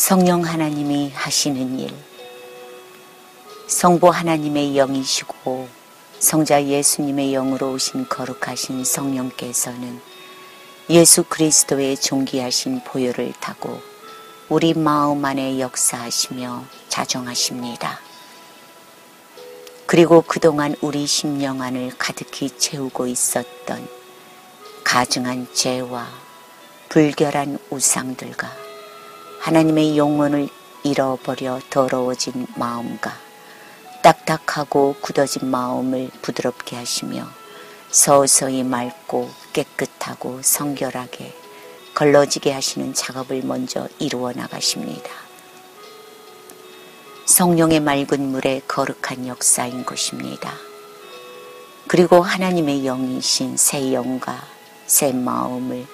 성령 하나님이 하시는 일, 성부 하나님의 영이시고 성자 예수님의 영으로 오신 거룩하신 성령께서는 예수 그리스도의 존귀하신 보혈을 타고 우리 마음 안에 역사하시며 자정하십니다. 그리고 그동안 우리 심령 안을 가득히 채우고 있었던 가증한 죄와 불결한 우상들과 하나님의 영혼을 잃어버려 더러워진 마음과 딱딱하고 굳어진 마음을 부드럽게 하시며 서서히 맑고 깨끗하고 성결하게 걸러지게 하시는 작업을 먼저 이루어 나가십니다. 성령의 맑은 물에 거룩한 역사인 것입니다. 그리고 하나님의 영이신 새 영과 새 마음을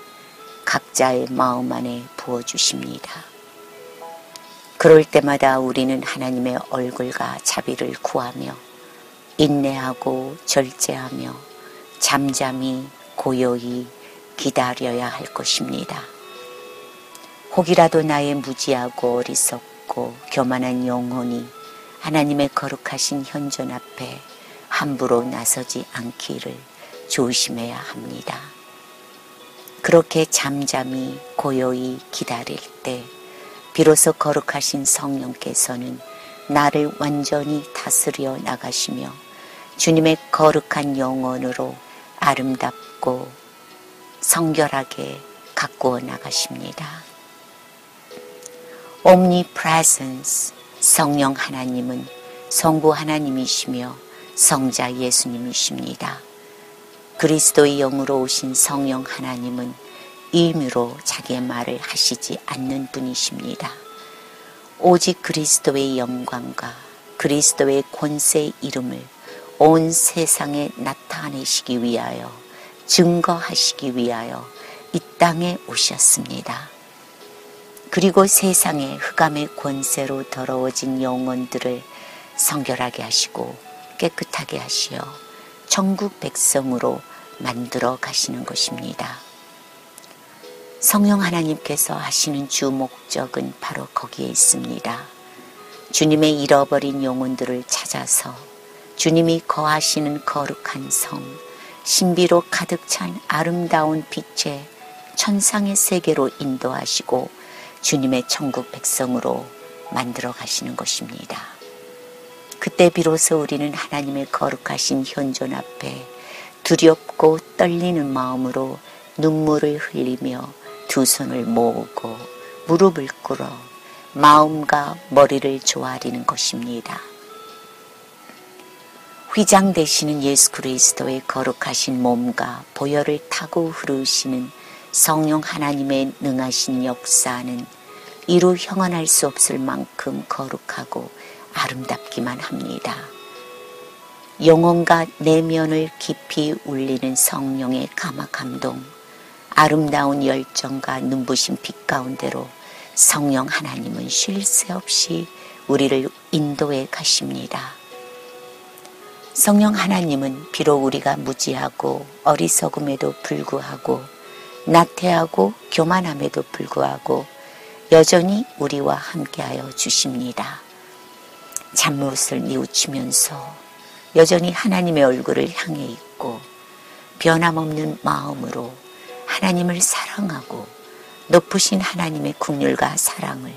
각자의 마음 안에 부어주십니다. 그럴 때마다 우리는 하나님의 얼굴과 자비를 구하며 인내하고 절제하며 잠잠히 고요히 기다려야 할 것입니다. 혹이라도 나의 무지하고 어리석고 교만한 영혼이 하나님의 거룩하신 현존 앞에 함부로 나서지 않기를 조심해야 합니다. 그렇게 잠잠히 고요히 기다릴 때 비로소 거룩하신 성령께서는 나를 완전히 다스려 나가시며 주님의 거룩한 영혼으로 아름답고 성결하게 가꾸어 나가십니다. omnipresence 성령 하나님은 성부 하나님이시며 성자 예수님이십니다. 그리스도의 영으로 오신 성령 하나님은 임의로 자기의 말을 하시지 않는 분이십니다. 오직 그리스도의 영광과 그리스도의 권세의 이름을 온 세상에 나타내시기 위하여 증거하시기 위하여 이 땅에 오셨습니다. 그리고 세상의 흑암의 권세로 더러워진 영혼들을 성결하게 하시고 깨끗하게 하시어 천국 백성으로 만들어 가시는 것입니다. 성령 하나님께서 하시는 주 목적은 바로 거기에 있습니다. 주님의 잃어버린 영혼들을 찾아서 주님이 거하시는 거룩한 성, 신비로 가득 찬 아름다운 빛의 천상의 세계로 인도하시고 주님의 천국 백성으로 만들어 가시는 것입니다. 그때 비로소 우리는 하나님의 거룩하신 현존 앞에 두렵고 떨리는 마음으로 눈물을 흘리며 두 손을 모으고 무릎을 꿇어 마음과 머리를 조아리는 것입니다. 휘장 되시는 예수 그리스도의 거룩하신 몸과 보혈을 타고 흐르시는 성령 하나님의 능하신 역사는 이루 형언할 수 없을 만큼 거룩하고 아름답기만 합니다. 영혼과 내면을 깊이 울리는 성령의 감화 감동, 아름다운 열정과 눈부신 빛 가운데로 성령 하나님은 쉴 새 없이 우리를 인도해 가십니다. 성령 하나님은 비록 우리가 무지하고 어리석음에도 불구하고 나태하고 교만함에도 불구하고 여전히 우리와 함께하여 주십니다. 잠못을 뉘우치면서 여전히 하나님의 얼굴을 향해 있고 변함없는 마음으로 하나님을 사랑하고 높으신 하나님의 국률과 사랑을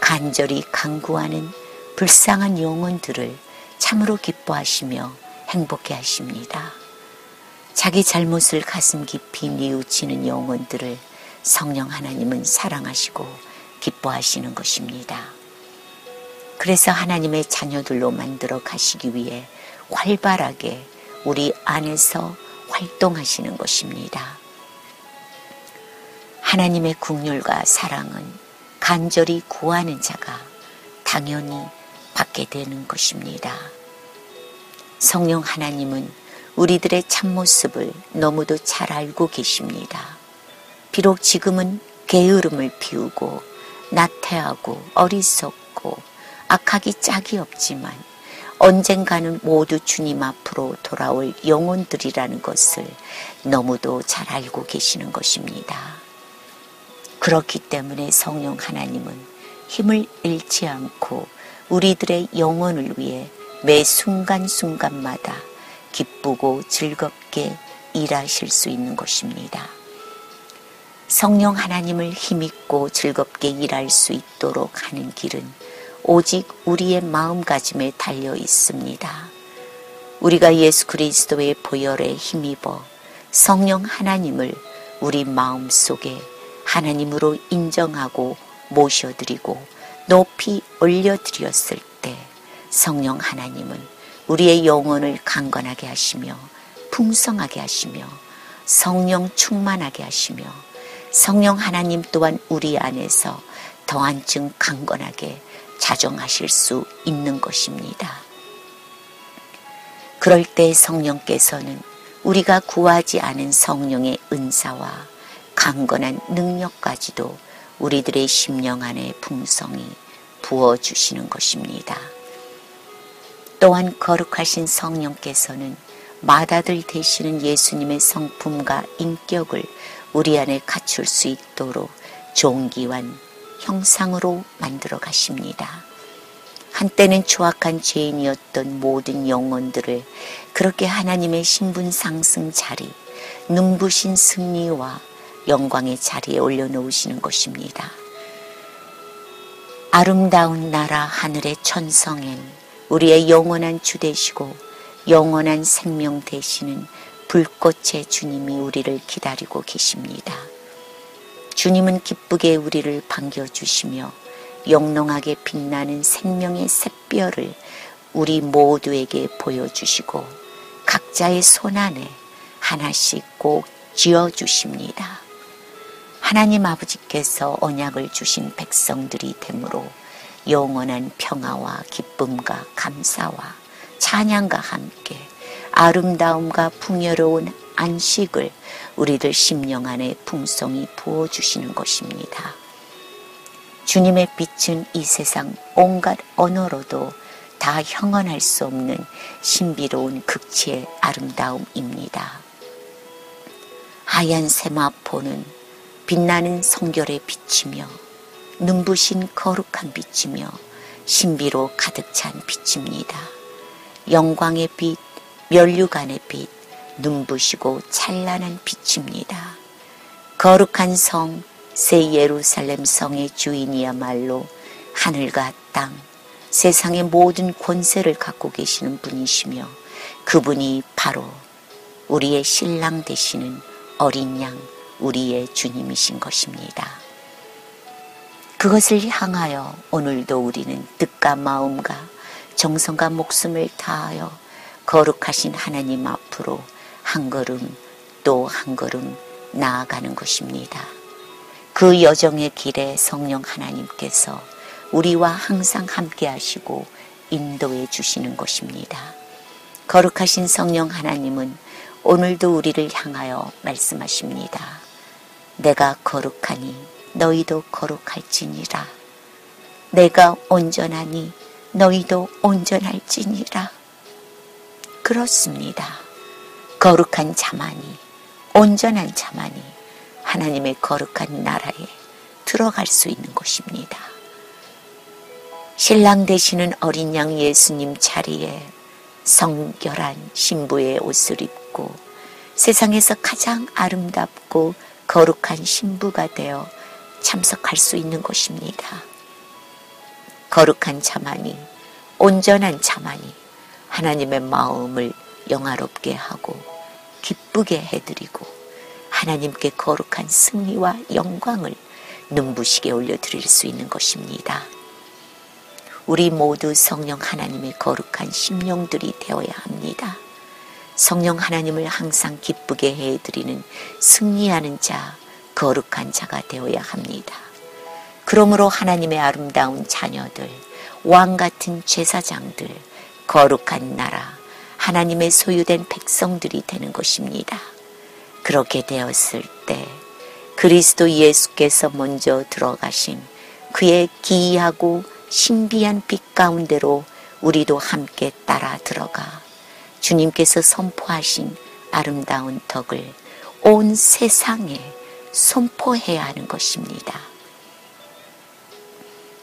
간절히 강구하는 불쌍한 영혼들을 참으로 기뻐하시며 행복해 하십니다. 자기 잘못을 가슴 깊이 뉘우치는 영혼들을 성령 하나님은 사랑하시고 기뻐하시는 것입니다. 그래서 하나님의 자녀들로 만들어 가시기 위해 활발하게 우리 안에서 활동하시는 것입니다. 하나님의 국률과 사랑은 간절히 구하는 자가 당연히 받게 되는 것입니다. 성령 하나님은 우리들의 참모습을 너무도 잘 알고 계십니다. 비록 지금은 게으름을 피우고 나태하고 어리석고 악하기 짝이 없지만 언젠가는 모두 주님 앞으로 돌아올 영혼들이라는 것을 너무도 잘 알고 계시는 것입니다. 그렇기 때문에 성령 하나님은 힘을 잃지 않고 우리들의 영혼을 위해 매 순간순간마다 기쁘고 즐겁게 일하실 수 있는 것입니다. 성령 하나님을 힘있고 즐겁게 일할 수 있도록 하는 길은 오직 우리의 마음가짐에 달려 있습니다. 우리가 예수 그리스도의 보혈에 힘입어 성령 하나님을 우리 마음 속에 하나님으로 인정하고 모셔드리고 높이 올려드렸을 때 성령 하나님은 우리의 영혼을 강건하게 하시며 풍성하게 하시며 성령 충만하게 하시며 성령 하나님 또한 우리 안에서 더한층 강건하게 자정하실 수 있는 것입니다. 그럴 때 성령께서는 우리가 구하지 않은 성령의 은사와 강건한 능력까지도 우리들의 심령 안에 풍성히 부어주시는 것입니다. 또한 거룩하신 성령께서는 마다들 되시는 예수님의 성품과 인격을 우리 안에 갖출 수 있도록 종기완 형상으로 만들어 가십니다. 한때는 추악한 죄인이었던 모든 영혼들을 그렇게 하나님의 신분 상승 자리, 눈부신 승리와 영광의 자리에 올려놓으시는 것입니다. 아름다운 나라 하늘의 천성엔 우리의 영원한 주 되시고 영원한 생명 되시는 불꽃의 주님이 우리를 기다리고 계십니다. 주님은 기쁘게 우리를 반겨주시며 영롱하게 빛나는 생명의 샛별을 우리 모두에게 보여주시고 각자의 손 안에 하나씩 꼭 쥐어주십니다. 하나님 아버지께서 언약을 주신 백성들이 되므로 영원한 평화와 기쁨과 감사와 찬양과 함께 아름다움과 풍요로운 안식을 우리들 심령 안에 풍성히 부어주시는 것입니다. 주님의 빛은 이 세상 온갖 언어로도 다 형언할 수 없는 신비로운 극치의 아름다움입니다. 하얀 세마포는 빛나는 성결의 빛이며 눈부신 거룩한 빛이며 신비로 가득 찬 빛입니다. 영광의 빛, 멸류관의 빛, 눈부시고 찬란한 빛입니다. 거룩한 성, 새 예루살렘 성의 주인이야말로 하늘과 땅, 세상의 모든 권세를 갖고 계시는 분이시며 그분이 바로 우리의 신랑 되시는 어린 양, 우리의 주님이신 것입니다. 그것을 향하여 오늘도 우리는 뜻과 마음과 정성과 목숨을 다하여 거룩하신 하나님 앞으로 한 걸음 또 한 걸음 나아가는 것입니다. 그 여정의 길에 성령 하나님께서 우리와 항상 함께 하시고 인도해 주시는 것입니다. 거룩하신 성령 하나님은 오늘도 우리를 향하여 말씀하십니다. 내가 거룩하니 너희도 거룩할지니라. 내가 온전하니 너희도 온전할지니라. 그렇습니다. 거룩한 자만이, 온전한 자만이 하나님의 거룩한 나라에 들어갈 수 있는 것입니다. 신랑 되시는 어린 양 예수님 자리에 성결한 신부의 옷을 입고 세상에서 가장 아름답고 거룩한 신부가 되어 참석할 수 있는 것입니다. 거룩한 자만이, 온전한 자만이 하나님의 마음을 영화롭게 하고 기쁘게 해드리고 하나님께 거룩한 승리와 영광을 눈부시게 올려드릴 수 있는 것입니다. 우리 모두 성령 하나님의 거룩한 심령들이 되어야 합니다. 성령 하나님을 항상 기쁘게 해드리는 승리하는 자, 거룩한 자가 되어야 합니다. 그러므로 하나님의 아름다운 자녀들, 왕 같은 제사장들, 거룩한 나라, 하나님의 소유된 백성들이 되는 것입니다. 그렇게 되었을 때 그리스도 예수께서 먼저 들어가신 그의 기이하고 신비한 빛 가운데로 우리도 함께 따라 들어가 주님께서 선포하신 아름다운 덕을 온 세상에 선포해야 하는 것입니다.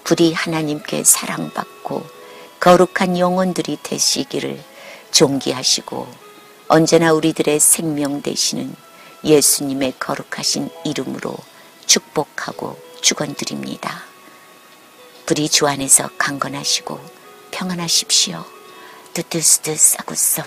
부디 하나님께 사랑받고 거룩한 영혼들이 되시기를 존귀하시고 언제나 우리들의 생명 되시는 예수님의 거룩하신 이름으로 축복하고 축원드립니다. 부디 주 안에서 강건하시고 평안하십시오. 뜨뜻뜨뜻 싸구썸